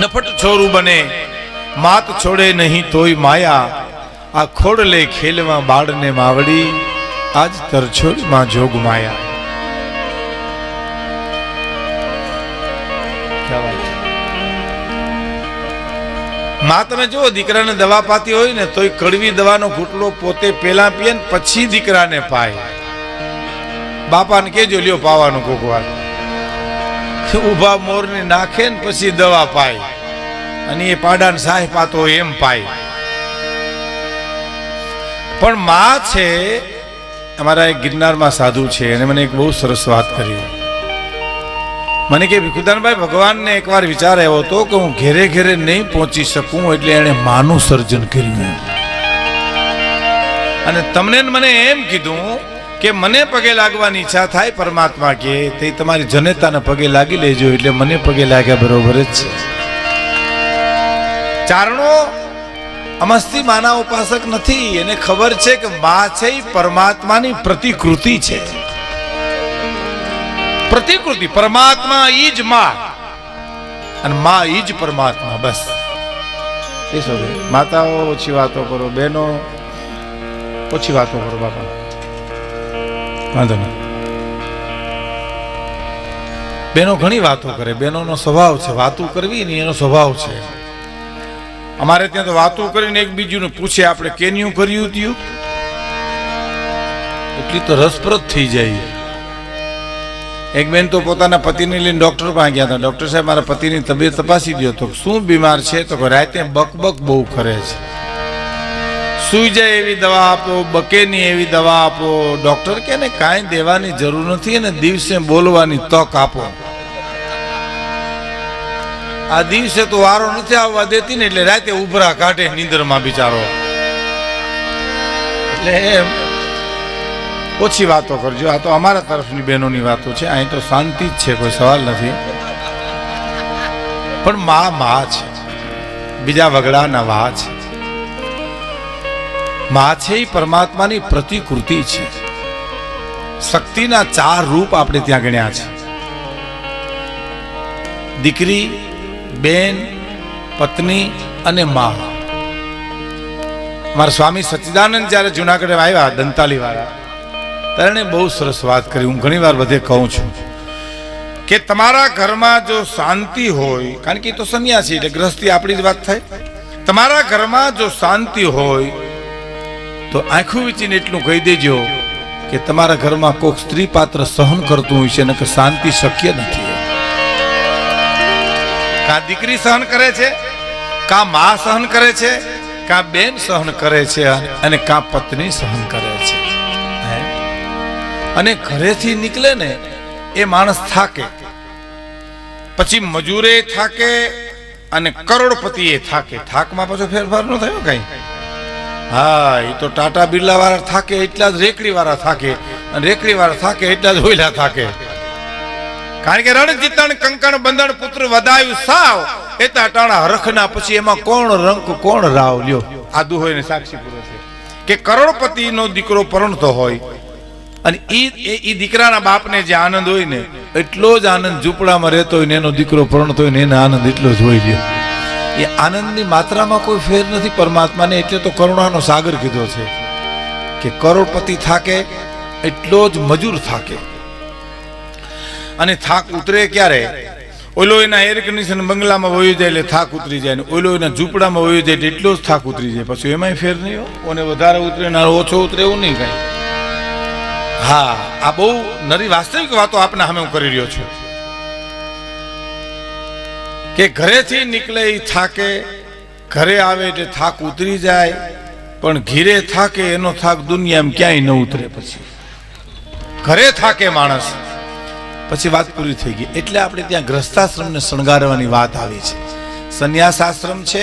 નફટ છોરું બને માત છોડે નહીં તોય માયા. આ ખોડ લે ખેલવા બાળને માવડી આજ તરછોડમાં જોગ માયા. મા તમે જુઓ દીકરાને દવા પાતી હોય ને તોય કડવી દવાનો ઘૂંટલો પોતે પેલા પીએ ને પછી દીકરાને પાય. બાપાને કેજો લ્યો પાવાનું કોકવાર ઊભા મોરને નાખે ને પછી દવા પાય. અને એ પાડાને સાહેબ પાતો એમ પાય. પણ મા છે, અમારા એક ગિરનારમાં સાધુ છે, અને મને એક બહુ સરસ વાત કરી. મને કે, ભીખુદાનભાઈ, ભગવાનને એકવાર વિચાર આવ્યો હતો કે હું ઘેરે ઘેરે નહીં પહોંચી શકું એટલે એણે માનું સર્જન કર્યું અને તમને મને એમ કીધું કે મને પગે લાગવાની ઈચ્છા થાય પરમાત્મા કે તે તમારી જનેતાને પગે લાગી લેજો એટલે મને પગે લાગ્યા બરોબર જ છે. ચારણો અમસ્તી માના ઉપાસક નથી. એને ખબર છે કે મા છે પરમાત્માની પ્રતિકૃતિ છે. પ્રતિકૃતિ, પરમાત્મા ઈ જ માં. અને માં ઈ જ પરમાત્મા, બસ. એ સો માતાઓ, ઓછી વાતો કરો. બહેનો, ઓછી વાતો કરો, બાપા. વાંધો નહીં. બહેનો ઘણી વાતો કરે. બહેનોનો સ્વભાવ છે. વાતો કરવી ને એનો સ્વભાવ છે. અમારે ત્યાં તો વાતો કરીને એકબીજુને પૂછે આપણે કેન્યું કર્યું ત્યું એટલી તો રસપ્રદ થઈ જાય. એક બેન તો પોતાના પતિને લઈને ડૉક્ટર પાસે ગયા હતા. ડૉક્ટર સાહેબ મારા પતિની તબિયત તપાસી દો તો શું બીમાર છે? તો રાતે બકબક બહુ કરે છે. સુઈ જાય એવી દવા આપો બકે નહીં એવી દવા આપો. ડૉક્ટર કે ને કાંઈ દેવાની જરૂર નથી અને દિવસે બોલવાની તક આપો. આ દિવસે તો વારો નથી આવવા દેતી ને એટલે રાતે ઉભરા કાઢે નીંદરમાં બિચારો. એટલે ઓછી વાતો કરજો. આ તો અમારા તરફની બહેનોની વાતો છે. અહીં તો શાંતિ જ છે, કોઈ સવાલ નથી. પણ મા મા છે. બીજા વગડાના વા છે. મા છે એ પરમાત્માની પ્રતિકૃતિ છે. શક્તિના ચાર રૂપ આપણે ત્યાં ગણ્યા છે. દીકરી બેન, પત્ની અને મા. મારા સ્વામી સચ્ચિદાનંદ જ્યારે જુનાગઢ આવ્યા દંતાલી વાળા ત્યારે બહુ સરસ વાત કરી. હું ઘણી વાર બધે કહું છું કે તમારા ઘરમાં જો શાંતિ હોય, કારણ કે એ તો સંન્યાસી એટલે ગ્રહસ્થી આપણી જ વાત થાય. તમારા ઘરમાં જો શાંતિ હોય, તો આંખું વિચીને એટલું કહી દેજો કે તમારા ઘરમાં કોઈક સ્ત્રી પાત્ર સહન કરતું હોય છે ને કે શાંતિ શક્ય નથી. કા દીકરી સહન કરે છે? કા મા સહન કરે છે? કા બેન સહન કરે છે? અને કા પત્ની સહન કરે છે? અને ઘરેથી નીકળે ને એ માણસ થાકે. પછી મજૂરે થાકે અને કરોડપતિ એ થાકે. થાકમાં પાછો ફેરફાર ન થયો કઈ? હા એ તો ટાટા બિરલા વાળા થાકે એટલા જ રેકડી વાળા થાકે. અને રેકડી વાળા થાકે એટલા જ હોયલા થાકે. કારણ કે રણજીતણ કંકણ બંધણ પુત્ર, વધાયું, સાવ એતા ટાણા હરખના પછી એમાં કોણ રંક, કોણ રાવ, લ્યો. આ હોય ને સાક્ષી પૂરો છે. કે કરોડપતિ નો દીકરો પરણતો હોય, અને એ એ- દીકરાના બાપને જે આનંદ હોય ને, એટલો જ આનંદ ઝૂંપડામાં રહેતો હોય ને, એનો દીકરો પરણતો હોય ને, એને આનંદ એટલો જ હોય છે એ આનંદની માત્રામાં કોઈ ફેર નથી, પરમાત્માને એટલે તો કરુણાનો સાગર કીધો છે. કે કરોડપતિ થાકે, એટલો જ મજૂર થાકે. અને થાક ઉતરે ક્યારે? ઓલો એના એર કન્ડિશન બંગલામાં વયું જાય એટલે થાક ઉતરી જાય ને ઓલો એના ઝૂંપડામાં વયું જાય એટલે જ થાક ઉતરી જાય. પછી એમાંય ફેર નહીં ઓને વધારે ઉતરે ને ઓછો ઉતરે એવું નહીં કાંઈ. હા, આ બહુ નરી વાસ્તવિક વાતો આપને સામે હું કરી રહ્યો છું. કે ઘરેથી નીકળે એ થાકે, ઘરે આવે એટલે થાક ઉતરી જાય, પણ ઘીરે થાકે એનો થાક દુનિયામાં ક્યાંય ન ઉતરે પછી. ઘરે થાકે માણસ. પછી વાત પૂરી થઈ ગઈ. એટલે આપણે ત્યાં ગ્રસ્તાશ્રમને શણગારવાની વાત આવી છે. સંન્યાસ આશ્રમ છે,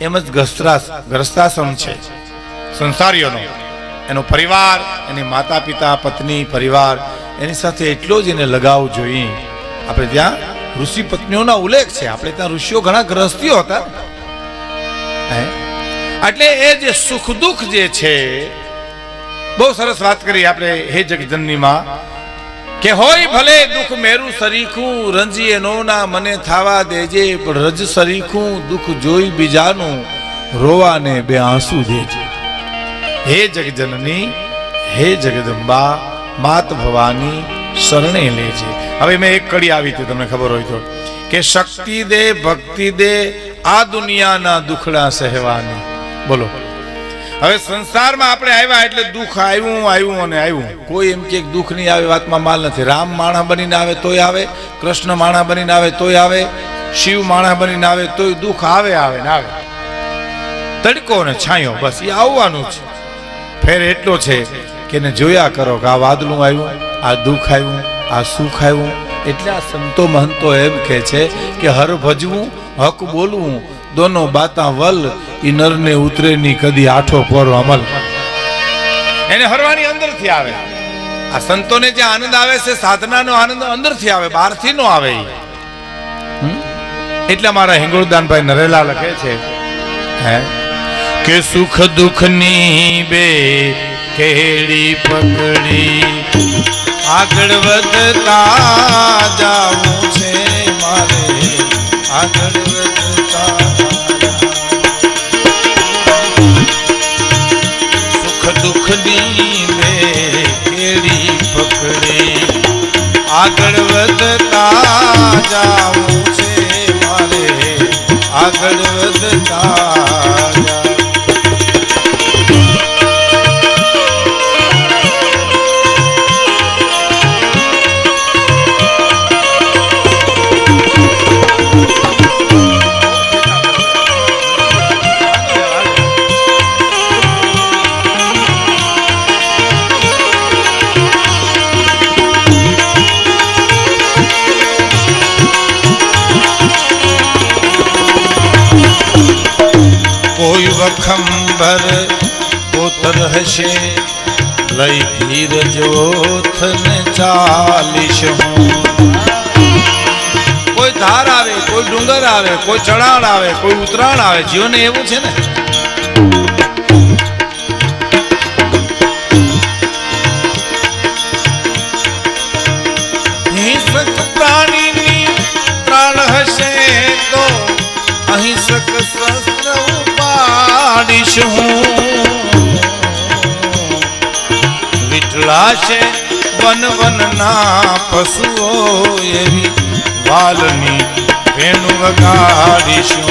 એમ જ ગ્રસ્તાશ્રમ છે. સંસારીઓનો. એનો પરિવાર, એની માતા પિતા પત્ની, પરિવાર, એની સાથે એટલો જ એને લગાવ જોઈએ આપણે ત્યાં ઋષિ પત્નીઓના ઉલ્લેખ છે. આપણે ત્યાં ઋષિઓ ઘણા ગ્રસ્તીઓ હતા. એટલે એ જે સુખ દુઃખ જે છે, બહુ સરસ વાત કરી આપણે હે જગજનનીમાં. કે હોય ભલે દુઃખ મેરું સરીખું, રંજીએ નો મને થાવા દેજે, પણ રજ સરીખું, દુઃખ જોઈ બીજાનું રોવાને બે આંસુ દેજે. હે જગજનની, હે જગદંબા, માત ભવાની શરણે લેજે. હવે મેં એક કડી આવી હતી, તમને ખબર હોય તો. કે શક્તિ દે, ભક્તિ દે, આ દુનિયાના દુખડા સહેવાની. બોલો. હવે સંસારમાં આપણે આવ્યા એટલે દુઃખ આવ્યું આવ્યું અને આવ્યું. કોઈ એમ કે દુઃખ નહીં આવે, વાતમાં માલ નથી. રામ માણા બનીને આવે તોય આવે, કૃષ્ણ માણા બનીને આવે તોય આવે, શિવ માણા બનીને આવે તોય દુઃખ આવે આવે ને આવે. તડકો ને છાંયો, બસ એ આવવાનું છે ફેર એટલો છે કે ને જોયા કરો કે આ વાદળું આવ્યું, આ દુઃખ આવ્યું, આ સુખ આવ્યું. એટલે આ સંતો મહંતો એમ કહે છે કે હર ભજવું, હક બોલવું. દોનો બાતા વલ, ઈ નરને ઉતરે ની કદી આઠો પર અમલ. એને હરવાની અંદરથી આવે. આ સંતોને જે આનંદ આવે છે, સાધનાનો આનંદ અંદરથી આવે બહારથી નો આવે. એટલે મારા હિંગોળદાનભાઈ નરેલા લખે છે, હે? કે સુખ દુઃખની બે કેડી પકડી, આગળ વધતા જાવું છે મારે. આગળ વધતા સુખ દુઃખની બે કેડી પકડી આગળ વધતા જાવું છે મારે આગળ વધતા વખંબર પોતર હશે. લઈ ધીરજ જોથને ચાલીશ કોઈ ધાર આવે, કોઈ ડુંગર આવે, કોઈ ચઢાણ આવે, કોઈ ઉતરાણ આવે, જીવન એવું છે ને? ઉપાડીશ હું વિઠલાશે વન વનના પશુઓ એવી વાલની વેણુ વગાડીશું.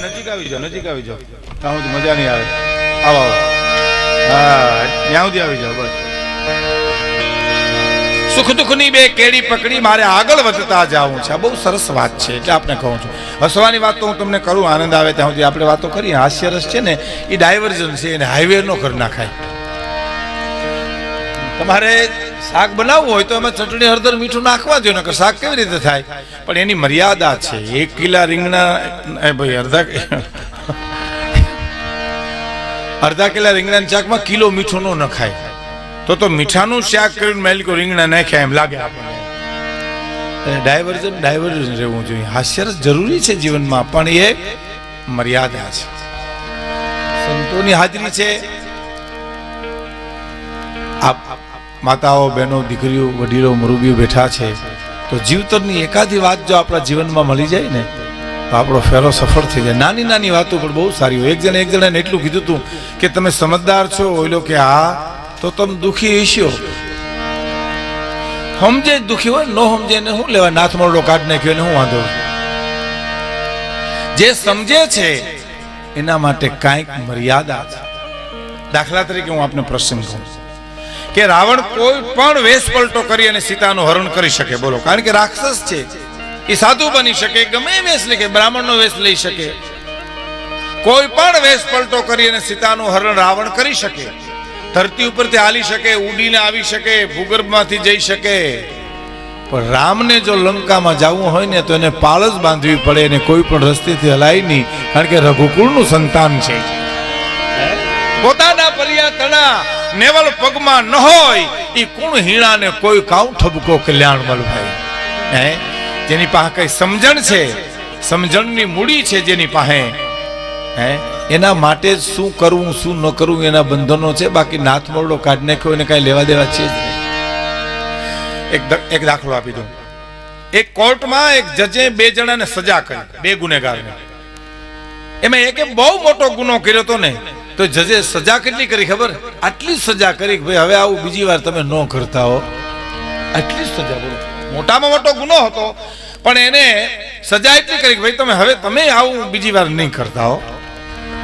નજીક આવી જાઓ, નજીક આવી જાઓ. ત્યાં મજા નહીં આવો આવો. હા, ત્યાં સુધી આવી જાઓ, બસ. સુખ દુઃખની બે કેડી પકડી મારે આગળ વધતા જવું છે. આ બહુ સરસ વાત છે એટલે આપણે કહું છું. હસવાની વાત તો હું તમને કરું, આનંદ આવે ત્યાં સુધી આપણે વાતો કરીએ. હાસ્યરસ છે ને, એ ડાયવર્ઝન છે, એને હાઈવે નો કરી નાખાય. તમારે શાક બનાવવું હોય તો એમાં ચટણી, હળદર, મીઠું નાખવા જોઈએ નકર શાક કેવી રીતે થાય? પણ એની મર્યાદા છે. એક કિલા રીંગણા ભાઈ અડધા અડધા કિલા રીંગણાના શાકમાં કિલો મીઠું ન નખાય. તો તો મીઠાનું શાક કરીને મેલકો રીંગણા નાખ્યા એમ લાગે આપણને. ડાયવર્ઝન ડાયવર્ઝન રહેવું જોઈએ. હાસ્યરસ જરૂરી છે જીવનમાં, પણ એ મર્યાદા છે. સંતોની હાજરી છે. આપ માતાઓ, બહેનો, દીકરીઓ, વડીલો, મુરબીઓ બેઠા છે, તો જીવતરની એકાદી વાત જો આપણા જીવનમાં મળી જાય ને, તો આપણો ફેરો સફળ થઈ જાય. નાની નાની વાતો પણ બહુ સારી હોય. એક જણે એક જણાને એટલું કીધું હતું કે તમે સમજદાર છો. ઓઈલો કે હા તો તમે દુઃખી હશો. સમજે દુખી હોય, ન સમજે ને શું લેવા? નાથ મોરડો કાઢ નાખ્યો ને શું વાંધો? જે સમજે છે, એના માટે કાંઈક મર્યાદા દાખલા તરીકે હું આપને પ્રસંગ કહું. કે રાવણ કોઈ પણ વેશ પલટો કરી અને સીતાનું હરણ કરી શકે, બોલો. કારણ કે રાક્ષસ છે, એ સાધુ બની શકે, ગમે વેશ લે કે બ્રાહ્મણનો વેશ લઈ શકે. કોઈ પણ વેશ પલટો કરી અને સીતાનું હરણ રાવણ કરી શકે. ધરતી ઉપરથી હાલી શકે ઉડીને આવી શકે ભૂગર્ભમાંથી જઈ શકે. પણ રામને જો લંકામાં જવું હોય ને તો એને પાળ જ બાંધવી પડે અને કોઈ પણ રસ્તેથી હલાય નહીં કારણ કે રઘુકુળનું સંતાન છે. પોતાના પરિયા તણા નેવલ પગમાં ન હોય એ કુણ હીણાને કોઈ કાઉ ઠબકો કલ્યાણ મલભાઈ હે? જેની પાસે કઈ સમજણ છે? સમજણની મૂડી છે જેની પાસે? હે? એના માટે શું કરવું, શું ન કરવું, એના બંધનો છે. બાકી નાથ મોરડો કાઢી નાખ્યો, એને કાંઈ લેવા દેવા છે જ. એક દાખલો આપી દઉં. એક કોર્ટમાં એક જજે બે જણાને સજા કરી, બે ગુનેગારને. એમાં એકે બહુ મોટો ગુનો કર્યો હતો ને, તો જજે સજા કેટલી કરી ખબર? આટલી સજા કરી ભાઈ હવે આવું બીજી વાર તમે ન કરતા હો. આટલી સજા બોલો. મોટામાં મોટો ગુનો હતો, પણ એને સજા એટલી કરી કે ભાઈ તમે હવે તમે આવું બીજી વાર નહીં કરતા હો.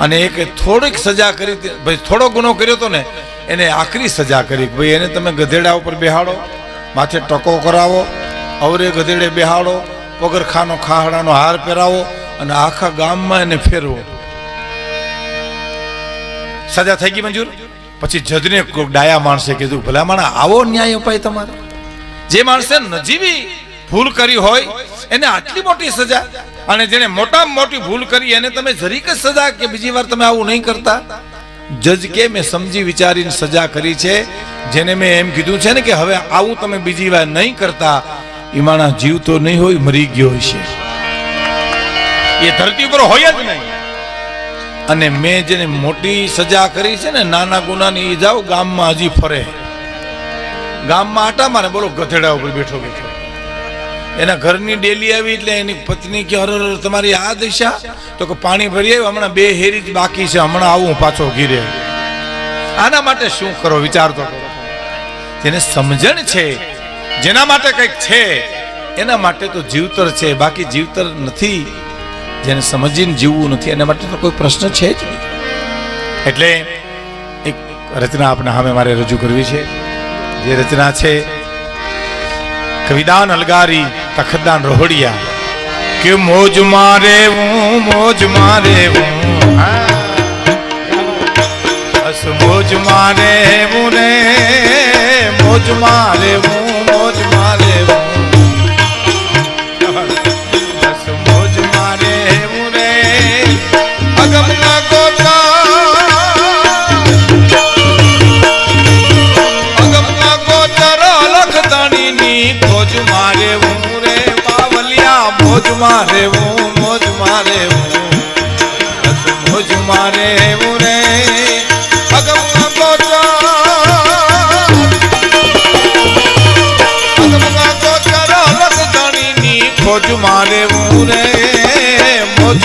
અને એક થોડીક સજા કરી ભાઈ, થોડો ગુનો કર્યો હતો ને, એને આખરી સજા કરી. ભાઈ, એને તમે ગધેડા ઉપર બેહાડો, માથે ટકો કરાવો, અવરે ગધેડે બેહાડો, પગરખાનો ખાહડાનો હાર પહેરાવો અને આખા ગામમાં એને ફેરવો. સજા થઈ ગઈ મંજૂર? પછી જજને ડાયા માણસે કીધું ભલા માણા આવો ન્યાય અપાય તમારે. જે માણસે નજીવી ભૂલ કરી હોય, એને આટલી મોટી સજા અને જેને મોટામાં મોટી ભૂલ કરી, એને તમે જરીક સજા કે બીજી વાર તમે આવું નહીં કરતા? જજ કે, મેં સમજી વિચારીને સજા કરી છે, જેને મેં એમ કીધું છે ને કે હવે આવું તમે બીજી વાર નહીં કરતા એ માણસ જીવતો નહીં હોય, મરી ગયો હશે એ ધરતી ઉપર હોય જ નહીં. અને મેં જેને મોટી સજા કરી છે ને, નાના ગુનાની એ જાઓ ગામમાં હજી ફરે. ગામમાં આટા મારે, બોલો, ગધેડા ઉપર બેઠો બેઠો. એના ઘરની ડેલી આવી એટલે એની પત્ની કે અરે, તમારી આ દિશા? તો કે પાણી ભરી આવ્યું હમણાં બે હેરી જ બાકી છે હમણાં આવું પાછો ઘીરે આના માટે શું કરો વિચાર તો કરો. જેને સમજણ છે જેના માટે કંઈક છે એના માટે તો જીવતર છે બાકી જીવતર નથી. જેને સમજીને જીવવું નથી એના માટે તો કોઈ પ્રશ્ન છે જ નહીં. એટલે એક રચના આપણે સામે મારે રજૂ કરવી છે. જે રચના છે કવિદાન અલગારી તખદાન રોહડિયા. કે મોજ મારે હું, મોજ મારે હું. બસ મોજ મારે હું રે, મોજ મારે હું. મોજ મારે હું મોજ મારે હું બસ મોજ મારે હું રે અગમના ગોચર અગમના ગોચર લખતણીની ખોજ મારે હું રે મોજ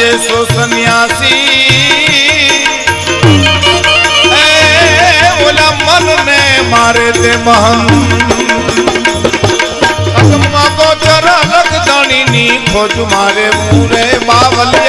આવજે સો સન્યાસી. ઓલા મનને મારે તે મહંગો જરા લગદાણીની ખોજ મારે પૂરે બાવલે.